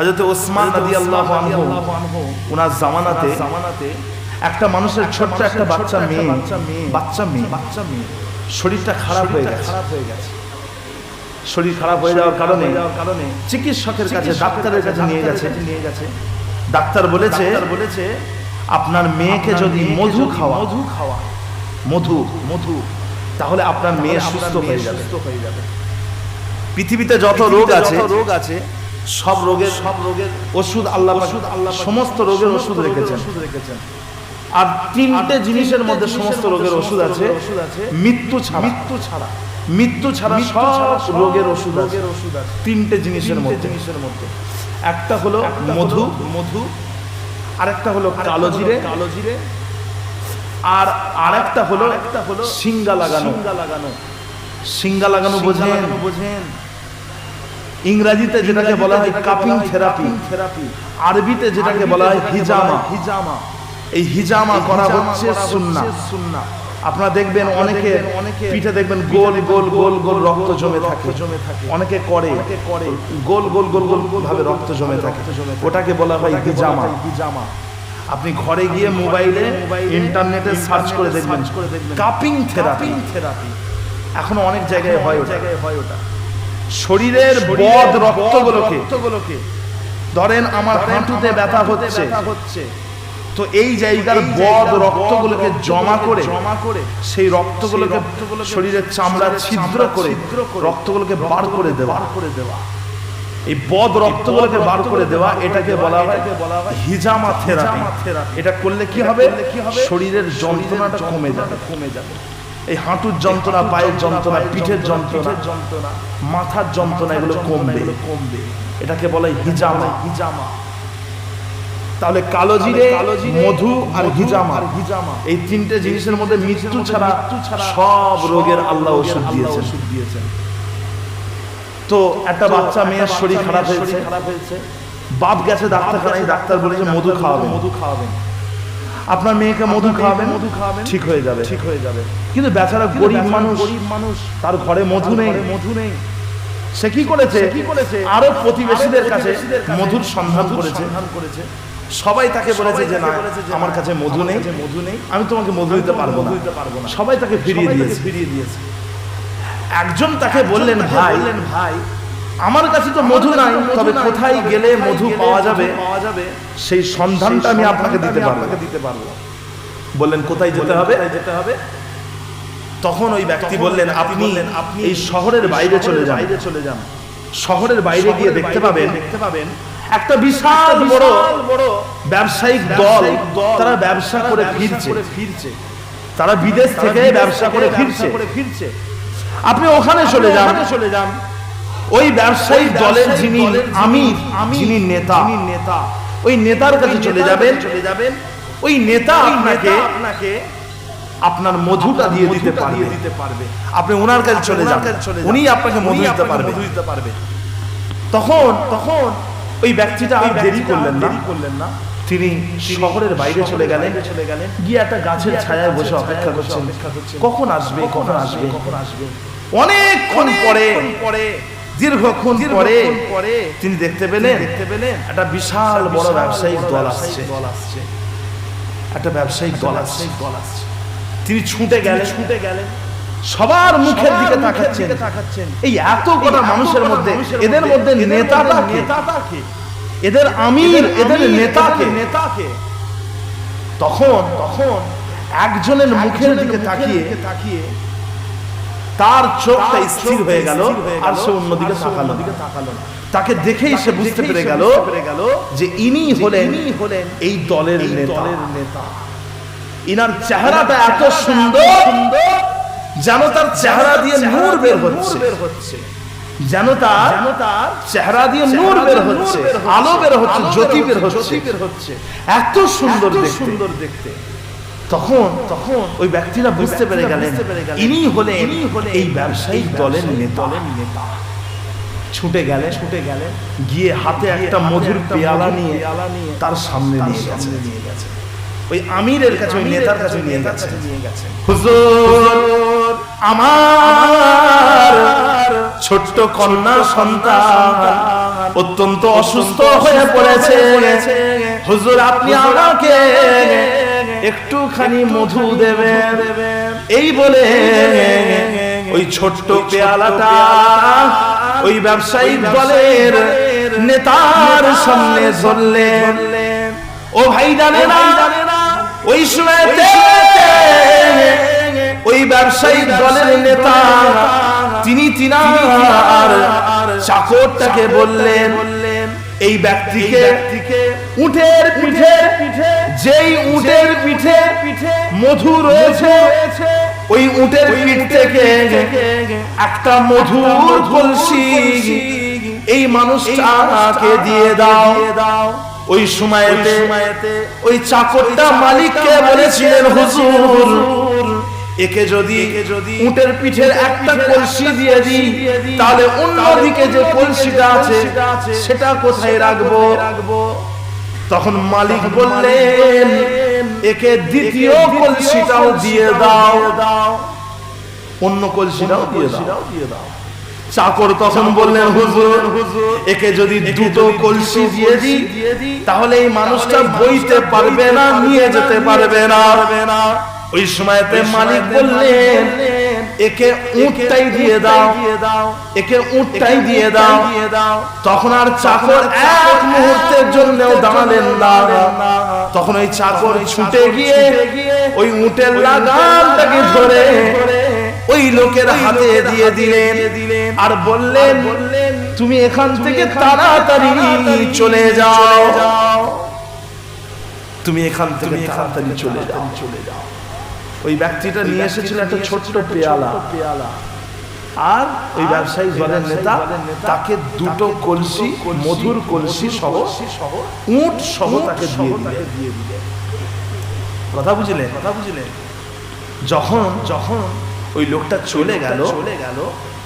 হজরত ওসমান নদী আল্লাহ ওনার জামানাতে জামানাতে একটা মানুষের ছোট্ট একটা বাচ্চা মেয়ে বাচ্চা মেয়ে বাচ্চা মেয়ে। শরীরটা খারাপ হয়ে গেছে। খারাপ হয়ে গেছে। শরীর খারাপ হয়ে যাওয়ার কারণে কারণে চিকিৎসকের কাছে ডাক্তারের কাছে নিয়ে গেছে। নিয়ে গেছে। ডাক্তার বলেছে বলেছে আপনার মেয়েকে যদি মধু খাওয়া মধু খাওয়া মধু মধু তাহলে আপনার মেয়ে সুস্থ হয়ে যাবে। হয়ে যাবে। পৃথিবীতে যত রোগ আছে রোগ আছে সব রোগের সব রোগের ওষুধ আল্লাহ ওষুধ আল্লাহ সমস্ত রোগের ওষুধ রেখেছেন। আর তিনটে জিনিসের মধ্যে সমস্ত রোগের ওষুধ আছে মৃত্যু ছাড়া। মৃত্যু ছাড়া। মৃত্যু ছাড়া সব রোগের ওষুধ আছে। ওষুধ আছে। তিনটে জিনিসের মধ্যে। জিনিসের মধ্যে। একটা হলো মধু। মধু। আরেকটা হলো কালো জিরে। কালো জিরে। আর আরেকটা হলো একটা হলো সিঙ্গা লাগানো। সিঙ্গা লাগানো। সিঙ্গা লাগানো বোঝেন। বোঝেন। ইংরেজিতে যেটাকে বলা হয় কাপিং থেরাপি থেরাপি আরবিতে যেটাকে বলা হয় হিজামা। হিজামা। এই হিজামা করা হচ্ছে সুন্নাহ। সুন্নাহ। আপনারা দেখবেন অনেকে অনেকে পিঠে দেখবেন গোল গোল গোল গোল রক্ত জমে থাকে। জমে থাকে। অনেকে করে করে। গোল গোল গোল গোল গোল ভাবে রক্ত জমে থাকে। ওটাকে বলা হয় হিজামা। হিজামা। আপনি ঘরে গিয়ে মোবাইলে ইন্টারনেটে সার্চ করে দেখবেন। কাপিং থেরাপি থেরাপি এখনও অনেক জায়গায় হয় জায়গায় হয় ওটা। শরীরের বদ রক্তগুলোকে ধরেন আমার হাঁটুতে ব্যথা হচ্ছে। হচ্ছে। তো এই জায়গার বদ রক্তগুলোকে জমা করে জমা করে সেই রক্তগুলোকে শরীরের চামড়া ছিদ্র করে রক্তগুলোকে বার করে দেওয়া। করে দেওয়া। এই বদ রক্তগুলোকে বার করে দেওয়া এটাকে বলা হয় হিজামা থেরাপি। এটা করলে কি হবে? শরীরের যন্ত্রণাটা কমে যাবে। কমে যাবে। এই হাঁটুর যন্ত্রণা পায়ের যন্ত্রণা পিঠের যন্ত্রণা যন্ত্রণা মাথার যন্ত্রণা এগুলো কমবে। কমবে। এটাকে বলে হিজামা। হিজামা। তাহলে কালো জিরে মধু আর হিজামা। হিজামা। এই তিনটে জিনিসের মধ্যে মৃত্যু ছাড়া সব রোগের আল্লাহ ওষুধ দিয়েছেন। ওষুধ দিয়েছেন। তো একটা বাচ্চা মেয়ের শরীর খারাপ হয়েছে। খারাপ হয়েছে। বাপ গেছে ডাক্তারখানায় ডাক্তার বলেছে মধু খাওয়াবে মধু খাওয়াবেন। আপনার মেয়েকে মধু খাওয়াবেন? মধু খাওয়াবেন। ঠিক হয়ে যাবে। ঠিক হয়ে যাবে। কিন্তু বেচারা গরিব মানুষ গরিব মানুষ। তার ঘরে মধু নেই। মধু নেই। সে কি করেছে? কি করেছে? আরও প্রতিবেশীদের কাছে মধুর সন্ধান করেছে। করেছে। সবাই তাকে বলেছে যে না আমার কাছে মধু নেই। মধু নেই। আমি তোমাকে মধু দিতে পারব না। সবাই তাকে ফিরিয়ে দিয়েছে। ফিরিয়ে দিয়েছে। একজন তাকে বললেন ভাই ভাই আমার কাছে তো মধু নাই তবে কোথায় গেলে মধু পাওয়া যাবে? সেই সন্ধানটা আমি আপনাকে দিতে পারব। দিতে পারব। বললেন কোথায় যেতে হবে? যেতে হবে? তখন ওই ব্যক্তি বললেন আপনি আপনি এই শহরের বাইরে চলে যান। চলে যান। শহরের বাইরে গিয়ে দেখতে পাবেন দেখতে পাবেন একটা বিশাল বড় বড় ব্যবসায়িক দল। তারা ব্যবসা করে ফিরছে। ফিরছে। তারা বিদেশ থেকে ব্যবসা করে ফিরছে। ফিরছে। আপনি ওখানে চলে যান। চলে যান। ওই ব্যবসায়িক দলের যিনি আমি যিনি নেতা। নেতা। ওই নেতার কাছে চলে যাবেন। চলে যাবেন। ওই নেতা আপনাকে আপনাকে আপনার মধুটা দিয়ে দিতে পারবে। দিতে পারবে। আপনি ওনার কাছে চলে যান। উনি আপনাকে মধু দিতে পারবে। দিতে পারবে। তখন তখন ওই ব্যক্তিটা আর দেরি করলেন না। করলেন না। তিনি শহরের বাইরে চলে গেলেন। চলে গেলেন। গিয়ে একটা গাছের ছায়ায় বসে অপেক্ষা করছেন। কখন আসবে? কখন আসবে? কখন আসবে? অনেকক্ষণ পরে পরে দীর্ঘক্ষণ পরে তিনি দেখতে পেলেন দেখতে পেলেন। একটা বিশাল বড় ব্যবসায়িক দল আসছে। দল আসছে। একটা ব্যবসায়িক দল আসছে। দল আসছে। তিনি ছুটে গেলেন। ছুটে গেলেন। সবার মুখের দিকে তাকাচ্ছেন। এই এত কটা মানুষের মধ্যে এদের মধ্যে নেতাটা নেতাটা কে এদের আমির এদের নেতাকে নেতাকে তখন তখন একজনের মুখের দিকে তাকিয়ে তাকিয়ে তার চোখটা স্থির হয়ে গেল আর সে অন্যদিকে তাকালো। তাকে দেখেই সে বুঝতে পেরে গেল যে ইনি হলেন হলেন এই দলের দলের নেতা। ইনার চেহারাটা এত সুন্দর যেন তার চেহারা দিয়ে নূর বের হচ্ছে। যেন তার চেহারা দিয়ে নূর বের হচ্ছে আলো বের হচ্ছে জ্যোতি বের হচ্ছে। এত সুন্দর সুন্দর দেখতে। তখন তখন ওই ব্যক্তিরা বুঝতে পেরে গেলেন ইনি হলে ইনি হলে এই ব্যবসায়িক দলের নেতা। নেতা। ছুটে গেলে ছুটে গেলে গিয়ে হাতে একটা মধুর পেয়ালা নিয়ে তার সামনে নিয়ে গেছে। নিয়ে গেছে। ওই আমিরের কাছে ওই নেতার কাছে নিয়ে গেছে। নিয়ে গেছে। হুজুর আমার ছোট্ট কন্যা সন্তান অত্যন্ত অসুস্থ হয়ে পড়েছে। হুজুর আপনি আমাকে একটুখানি মধু দেবেন। এই বলে ওই ছোট্ট পেয়ালাটা ওই ব্যবসায়িক দলের নেতার সামনে ধরলেন। ও ভাই জানে না ওই সময়তে ওই ব্যবসায়িক দলের নেতা তিনি তিনার চাকরটাকে বললেন। এই ব্যক্তিকে উঠের পিঠে যেই উটের পিঠে মধু রয়েছে ওই উটের পিঠ থেকে একটা মধুর কলসি এই মানুষটাকে দিয়ে দাও। ওই সময়তে ওই চাকরটা মালিককে বলেছিলেন হুজুর একে যদি উটের পিঠের একটা কলসি দিয়ে দিই তাহলে অন্যদিকে যে কলসিটা আছে সেটা কোথায় রাখব? রাখব? তখন মালিক বললেন একে দ্বিতীয় কলসিটাও দিয়ে দাও। অন্য কলসিটাও দিয়ে দাও। দিয়ে দাও। চাকর তখন বললেন হুজুর একে যদি দুটো কলসি দিয়ে দিই তাহলে এই মানুষটা বইতে পারবে না নিয়ে যেতে পারবে না। ওই সময়তে মালিক বললেন একে উটটাই দিয়ে দাও। একে উটটাই দিয়ে দাও। তখন আর চাকর এক মুহূর্তের জন্যও দাঁড়ালেন না। তখন ওই চাকর ছুটে গিয়ে ওই উটের লাগামটাকে ধরে ওই লোকের হাতে দিয়ে দিলেন। আর বললেন তুমি এখান থেকে তাড়াতাড়ি চলে যাও। তুমি এখান থেকে তাড়াতাড়ি চলে যাও। চলে যাও। ওই ব্যক্তিটা নিয়ে এসেছিল একটা ছোট্ট পেয়ালা। আর ওই ব্যবসায়ী দলের নেতা তাকে দুটো কলসি মধুর কলসি সহ উট সহ তাকে দিয়ে দিলে কথা বুঝলে কথা বুঝলে যখন যখন ওই লোকটা চলে গেল চলে গেল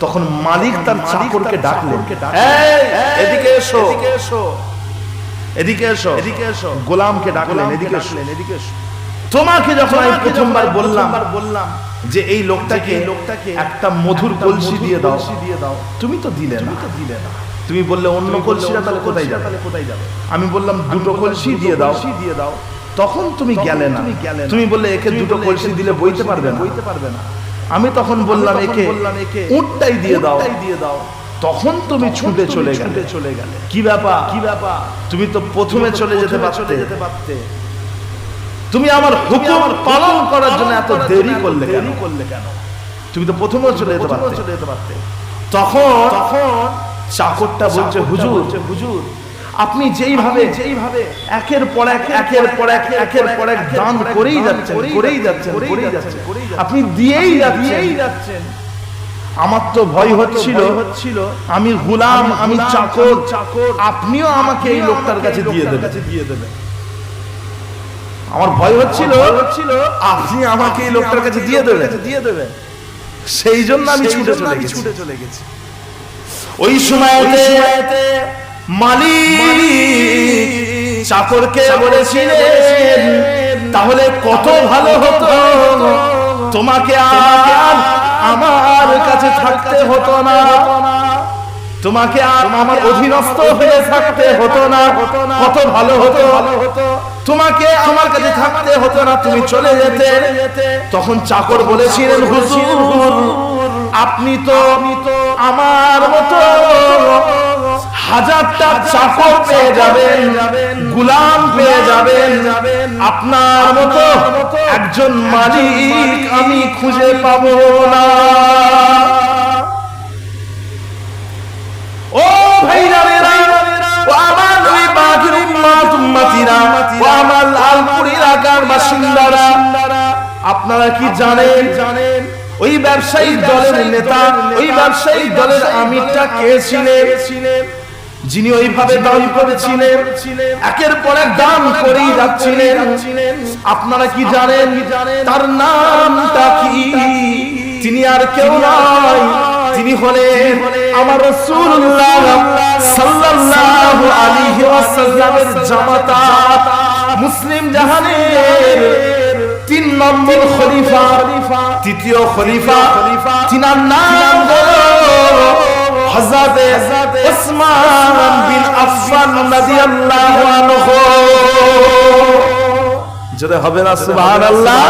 তখন মালিক তার চাকরকে ডাকলেন। "এই, এদিকে এসো। এসো। এদিকে এসো। এদিকে এসো। গোলামকে ডাকলেন এদিকে আসলেন এদিকে এসো। তোমাকে যখন আমি প্রথমবার বললাম বললাম যে এই লোকটাকে লোকটাকে একটা মধুর কলসি দিয়ে দাও। দিয়ে দাও। তুমি তো দিলে না। দিলে না। তুমি বললে অন্য কলসিটা তাহলে কোথায় যাবে? কোথায় যাবে? আমি বললাম দুটো কলসি দিয়ে দাও। দিয়ে দাও। তখন তুমি গেলে না। তুমি বললে একে দুটো কলসি দিলে বইতে পারবে না। বইতে পারবে না। আমি তখন বললাম একে উটটাই দিয়ে দাও। দিয়ে দাও। তখন তুমি ছুটে চলে গেলে। চলে গেলে। কি ব্যাপার? কি ব্যাপার? তুমি তো প্রথমে চলে যেতে পারতে। যেতে পারতে। তুমি আমার হুকুম পালন করার জন্য এত দেরি করলে কেন? করলে কেন? তুমি তো প্রথমে চলে যেতে পারতে। চলে যেতে পারতে। তখন তখন চাকরটা বলছে হুজুর হুজুর আপনি যেইভাবে যেইভাবে একের পর এক একের পর এক একের পর এক দান করেই যাচ্ছেন করেই যাচ্ছেন করেই যাচ্ছেন আপনি দিয়েই দিয়েই যাচ্ছেন। আমার তো ভয় হচ্ছিল। হচ্ছিল। আমি গুলাম আমি চাকর। চাকর। আপনিও আমাকে এই লোকটার কাছে দিয়ে দেবেন। দিয়ে দেবেন। আমার ভয় হচ্ছিল হচ্ছিল আপনি আমাকে এই লোকটার কাছে দিয়ে দেবেন। দিয়ে দেবেন। সেই জন্য আমি ছুটে চলে গেছি। ছুটে চলে গেছি। ওই সময়তে মালিক চাকরকে বলেছিলেন তাহলে কত ভালো হতো? তোমাকে আর আমার কাছে থাকতে হতো না। তোমাকে আর আমার অধীনস্থ হয়ে থাকতে হতো না। কত ভালো হতো। তোমাকে আমার কাছে থাকতে হতো না। তুমি চলে যেতে। তখন চাকর বলেছিলেন হুজুর আপনি তো আমার মতো হাজারটা চাকর পেয়ে যাবেন গুলাম পেয়ে যাবেন। আপনার মতো একজন মালিক আমি খুঁজে পাবো না। আপনারা কি জানেন? জানেন? ওই ব্যবসায়ী দলের নেতা ওই ব্যবসায়ী দলের আমিরটা কে ছিলেন? যিনি ওইভাবে দান করেছিলেন একের পর এক দান করেই যাচ্ছিলেন। আপনারা কি জানেন? তার নামটা কি? তিনি আর কেউ নয় তিনি হলেন আমার রাসূলুল্লাহ সাল্লাল্লাহু আলাইহি ওয়াসাল্লামের জামাতা। মুসলিম জাহানের নম্বর খলিফা তৃতীয় খলিফা নাম বিন আফফান রাদিয়াল্লাহু আনহু। হবে না সুবহানাল্লাহ।